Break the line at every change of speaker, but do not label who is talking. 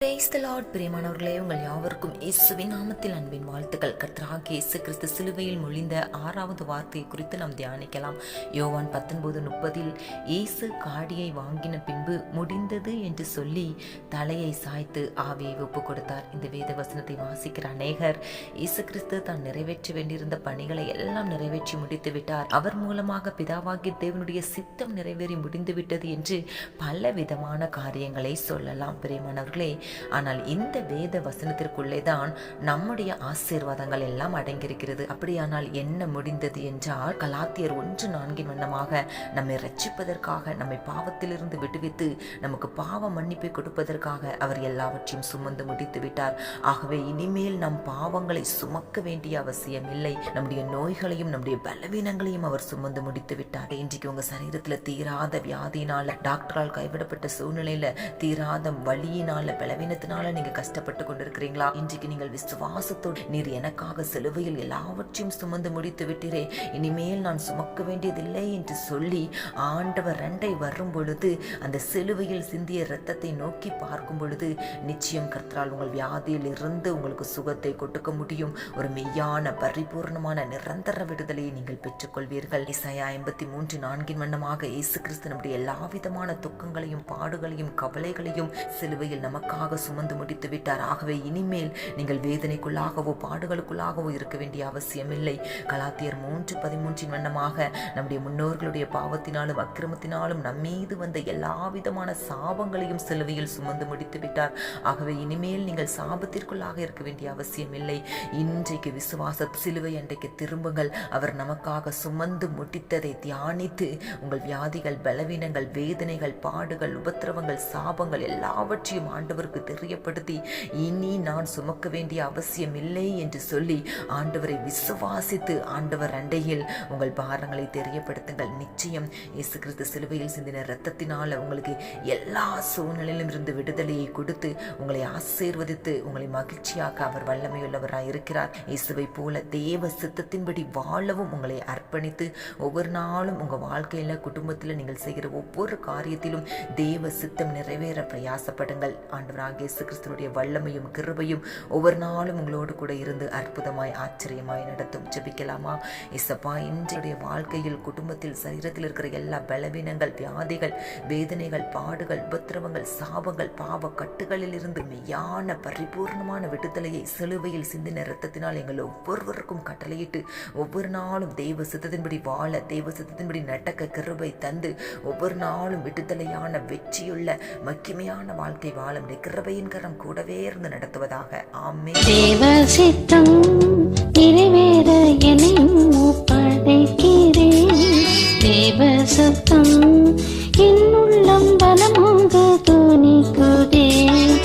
de praise the Lord பிரியமானவர்களே உங்கள் யாவருக்கும் இயேசுவின் நாமத்தில் அன்பின் வாழ்த்துக்கள். கத்ராக் இயேசு கிறிஸ்து சிலுவையில் மொழிந்த ஆறாவது வார்த்தையை குறித்து நாம் தியானிக்கலாம். யோவான் பத்தொன்பது முப்பதில் இயேசு காடியை வாங்கின பின்பு முடிந்தது என்று சொல்லி தலையை சாய்த்து ஆவியை ஒப்பு கொடுத்தார். இந்த வேத வசனத்தை வாசிக்கிற அநேகர் இயேசு கிறிஸ்து தான் நிறைவேற்ற வேண்டியிருந்த பணிகளை எல்லாம் நிறைவேற்றி முடித்து விட்டார். அவர் மூலமாக பிதாவாகி தேவனுடைய சித்தம் நிறைவேறி முடிந்துவிட்டது என்று பல விதமான காரியங்களை சொல்லலாம். பிரியமானவர்களே ஆனால் இந்த வேத வசனத்திற்குள்ளே தான் நம்முடைய ஆசீர்வாதங்கள் எல்லாம் அடங்கியிருக்கிறது. அப்படியானால் என்ன முடிந்தது என்றால் கலாத்தியர் ஒன்று நான்கின் வண்ணமாக நம்மை ரட்சிப்பதற்காக நம்மை பாவத்திலிருந்து விடுவித்து நமக்கு பாவ மன்னிப்பை கொடுப்பதற்காக அவர் எல்லாவற்றையும் சுமந்து முடித்து விட்டார். ஆகவே இனிமேல் நம் பாவங்களை சுமக்க வேண்டிய அவசியம் இல்லை. நம்முடைய நோய்களையும் நம்முடைய பலவீனங்களையும் அவர் சுமந்து முடித்து விட்டார். இன்றைக்கு உங்க சரீரத்தில் தீராத வியாதியினால டாக்டரால் கைவிடப்பட்ட சூழ்நிலையில தீராத வலியினால பலவீனத்தினால நீங்க கஷ்டப்பட்டு கொண்டிருக்கிறீங்களா? இன்றைக்கு நீங்கள் விசுவாசத்தோடு நீர் எனக்காக சிலுவையில் எல்லாவற்றையும் சுமந்து முடித்து விட்டீரே. இனிமேல் நான் சுமக்க வேண்டியதில்லை என்று சொல்லி ஆண்டவர் ரெண்டை வரும் பொழுது அந்த சிலுவையில் சிந்திய இரத்தத்தை நோக்கி பார்க்கும் பொழுது நிச்சயம் கர்த்தரால் உங்கள் வியாதியில் இருந்து உங்களுக்கு சுகத்தை கொடுக்க முடியும். ஒரு மெய்யான பரிபூர்ணமான நிரந்தர விடுதலையை நீங்கள் பெற்றுக்கொள்வீர்கள். இசையா ஐம்பத்தி மூன்று நான்கின் வண்ணமாக இயேசு கிறிஸ்து நம்முடைய எல்லா விதமான துக்கங்களையும் பாடுகளையும் கவலைகளையும் சிலுவையில் நமக்காக சுமந்து முடித்து விட்டார். ஆகவே இனிமேல் நீங்கள் வேதனைக்குள்ளாகவோ பாடுகளுக்குள்ளாகவோ இருக்க வேண்டிய அவசியம் இல்லை கலாத்தியர் மூன்று பதிமூன்றின் வண்ணமாக நம்முடைய முன்னோர்களுடைய பாவத்தினாலும் அக்கிரமத்தினாலும் நம்மீது வந்த எல்லா விதமான சாபங்களையும் சிலுவையில் சுமந்து முடித்து விட்டார். ஆகவே இனிமேல் நீங்கள் சாபத்திற்குள்ளாக இருக்க வேண்டிய அவசியம் இல்லை இன்றைக்கு விசுவாச சிலுவை அன்றைக்கு திரும்புங்கள். அவர் நமக்காக சுமந்து முடித்ததை தியானித்து உங்கள் வியாதிகள் பலவீனங்கள் வேதனைகள் பாடுகள் உபத்திரவங்கள் சாபங்கள் எல்லாவற்றையும் ஆண்டவருக்கு தெரியப்படுத்தி இனி நான் சுமக்க வேண்டிய அவசியம் இல்லை என்று சொல்லி ஆண்டவரை விசுவாசித்து ஆண்டவர் அண்டையில் உங்கள் பாரங்களை தெரியப்படுத்துங்கள். நிச்சயம் இயேசு கிறிஸ்து சிலுவையில் சிந்தின இரத்தத்தினால் உங்களுக்கு எல்லா சூழ்நிலையிலும் இருந்து விடுதலையை கொடுத்து உங்களை ஆசீர்வதித்து உங்களை மகிழ்ச்சியாக அவர் வல்லமையுள்ளவராக இருக்கிறார். இயேசுவை போல தேவ சித்தத்தின்படி வாழவும் உங்களை அர்ப்பணித்து ஒவ்வொரு நாளும் உங்க வாழ்க்கையில குடும்பத்தில் நீங்கள் செய்கிற ஒவ்வொரு காரியத்திலும் தேவ சித்தம் நிறைவேற பிரயாசப்படுங்கள். ஆண்டவராக இயேசு கிறிஸ்துவனுடைய வல்லமையும் கிருபையும் ஒவ்வொரு நாளும் உங்களோடு கூட இருந்து அற்புதமாய் ஆச்சரியமாய் நடத்தும். ஜெபிக்கலாமா? இசப்பா இன்றைய வாழ்க்கையில் குடும்பத்தில் சரீரத்தில் இருக்கிற எல்லா பலவீனங்கள் வியாதிகள் வேதனைகள் பாடுகள் உபத்திரவங்கள் சாபங்கள் பாவ கட்டுகளில் இருந்து மெய்யான பரிபூர்ணமான விடுதலையை சிலுவையில் சிந்தின இரத்தத்தினால் எங்கள் ஒவ்வொருவருக்கும் கட்டளையிட்டு ஒவ்வொரு நாளும் தெய்வ சித்தத்தின்படி வாழ தெய்வ சித்தத்தின்படி நடக்க கிருபை தந்து ஒவ்வொரு நாளும் விடுதலையான வெற்றியுள்ள மக்கிமையான வாழ்க்கை வாழும் சபையின் கரம் கூடவே இருந்து நடத்துவதாக ஆமே
தேவ சித்தம் நிறைவேற என்னை படைக்கிறேன். தேவ சத்தம் என்னுள்ளம் பலம்